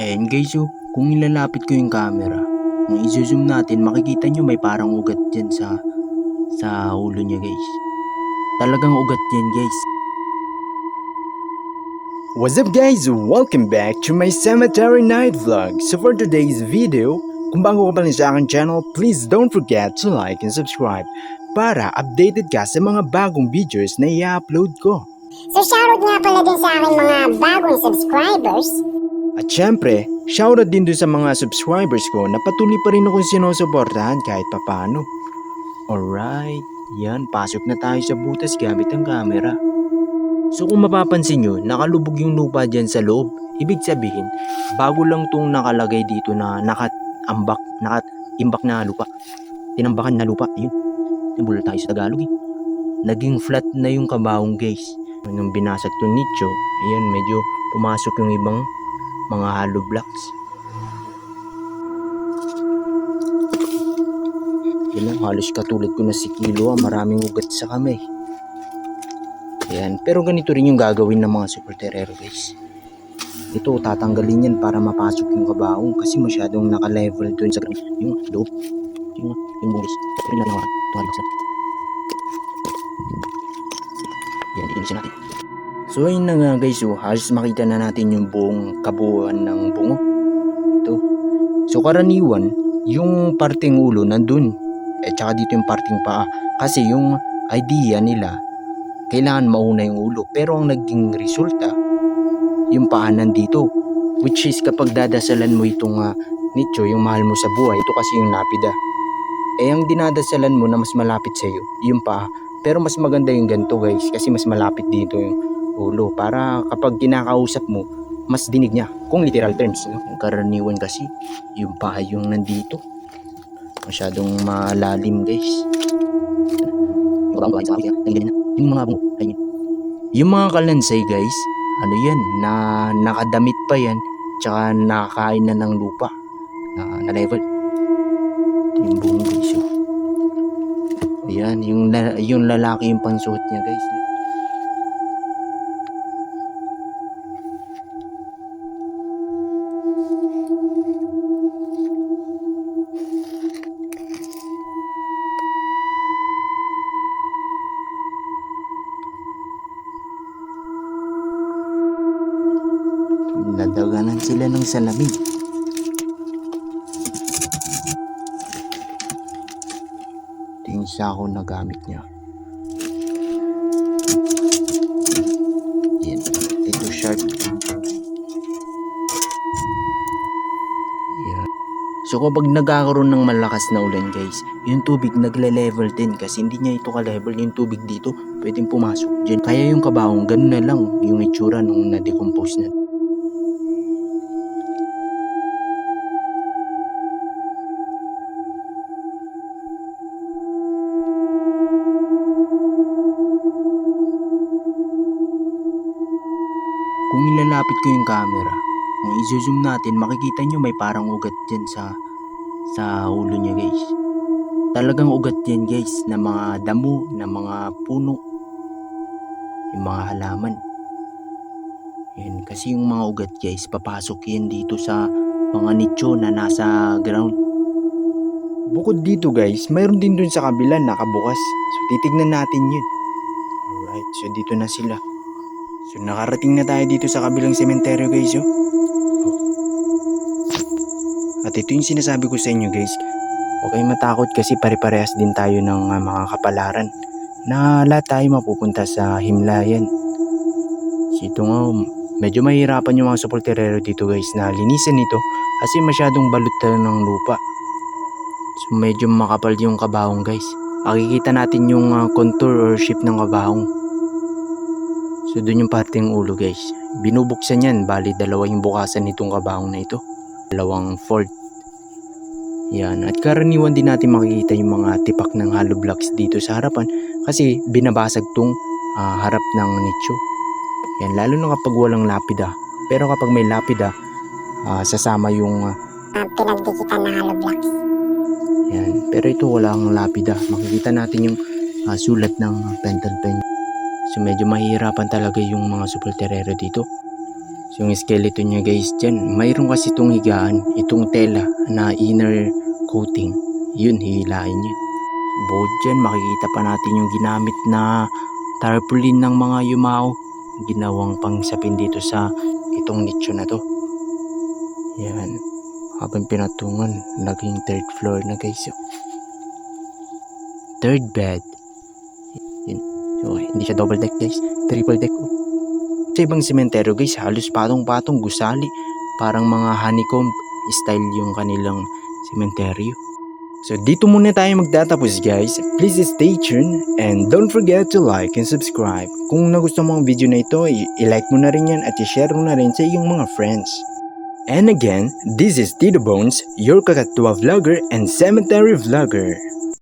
Ayan guys oh, kung ilalapit ko yung camera, kung i-zoom natin, makikita nyo may parang ugat dyan sa, sa ulo niya guys. Talagang ugat yan guys. What's up guys? Welcome back to my cemetery night vlog. So for today's video, kung bago ka pa rin sa aking channel, please don't forget to like and subscribe para updated ka sa mga bagong videos na i-upload ko. So shoutout nga pala din sa aking mga bagong subscribers. At syempre, shoutout din dun sa mga subscribers ko na patuloy pa rin akong sinusuportahan kahit papano. Alright, yan, pasok na tayo sa butas gamit ang camera. So kung mapapansin nyo, nakalubog yung lupa dyan sa loob. Ibig sabihin, bago lang itong nakalagay dito na nakatambak, nakatimbak na lupa. Tinambakan na lupa, yun. Nabula tayo sa Tagalog eh. Naging flat na yung kabahong guys. Nung binasag to nicho, ayan medyo pumasok yung ibang mga hollow blocks. Yan lang, halos katulad ko na si Kilo, ah, maraming ugat sa kamay. Ayan, pero ganito rin yung gagawin ng mga super terrero guys. Ito, tatanggalin yan para mapasok yung kabahong kasi masyadong naka-level dun sa. Yung loob. Yung, yung bungis. Ito rin na naman. Tumalabas na. Yan, iinisin natin. So ayun na nga guys, oh, halos makita na natin yung buong kabuuan ng bungo. Ito. So karaniwan, yung parting ulo nandun. At saka dito yung parting paa. Kasi yung idea nila, kailangan mauna yung ulo. Pero ang naging resulta, yung paa nandito. Which is kapag dadasalan mo itong uh, nicho, yung mahal mo sa buhay, ito kasi yung lapida. Eh ang dinadasalan mo na mas malapit sa iyo, yung paa. Pero mas maganda yung ganito guys, kasi mas malapit dito yung ulo. Para kapag kinakausap mo, mas dinig niya. Kung literal terms, no? Karaniwan kasi, yung paa yung nandito. Masyadong malalim guys. Yung mga. Yung mga kalansay guys, ano yan, na nakadamit pa yan, tsaka nakakain na ng lupa. Na, na level. Yung bungo guys. oh. Ayan, yung, yung lalaki yung pansuot niya guys. Nadaganan sila ng salamin. Ito yung sako na gamit niya. Yan. Ito sharp. Yan. So kapag nagkakaroon ng malakas na ulan guys, yung tubig nagle-level din kasi hindi niya ito ka-level yung tubig dito, pwedeng pumasok dyan. Kaya yung kabahong, ganun na lang yung itsura nung na-decompose na. Ko yung camera, kung i-zoom natin, makikita nyo may parang ugat dyan sa, sa ulo niya guys. Talagang ugat yan guys, na mga damo, na mga puno, yung mga halaman. Yan, kasi yung mga ugat guys, papasok yan dito sa mga nicho na nasa ground. Bukod dito guys, mayroon din dun sa kabila nakabukas. So titignan natin yun. Alright, so dito na sila. So nakarating na tayo dito sa kabilang sementeryo guys oh. At ito yung sinasabi ko sa inyo guys. Huwag kayong matakot kasi pare-parehas din tayo ng ah, mga kapalaran. Na lahat tayo mapupunta sa himlayan. Ito nga, oh, medyo mahirapan yung mga supporterero dito guys na linisan ito kasi masyadong balot tayo ng lupa. So medyo makapal yung kabahong guys. Makikita natin yung ah, contour or shape ng kabahong. So doon yung parting ulo guys. Binubuksan yan, bali dalawa yung bukasan nitong kabahong na ito. Dalawang fold. Yan, at karaniwan din natin makikita yung mga tipak ng hollow blocks dito sa harapan kasi binabasag tong ah, harap ng nicho. Yan, lalo na kapag walang lapida. Pero kapag may lapida, ah, sasama yung ah, Uh, pinagdikitan na hollow blocks. Yan. Pero ito walang lapida. Makikita natin yung ah, sulat ng pentel pen. So medyo mahihirapan talaga yung mga supporterero dito. So yung skeleton niya guys dyan, mayroon kasi itong higaan, itong tela na inner coating. Yun, hihilain niya. Bukod dyan, makikita pa natin yung ginamit na tarpaulin ng mga yumao. Ginawang pangsapin dito sa itong nicho na to. Yan. Habang pinatungan, naging third floor na guys. Third bed. So, hindi siya double deck guys. Triple deck. Sa ibang sementeryo guys, halos patong-patong gusali. Parang mga honeycomb style yung kanilang sementeryo. So dito muna tayo magtatapos guys. Please stay tuned and don't forget to like and subscribe. Kung nagustuhan mo ang video na ito, i-like mo na rin yan at i-share mo na rin sa iyong mga friends. And again, this is Tito Bones, your kakatwa vlogger and cemetery vlogger.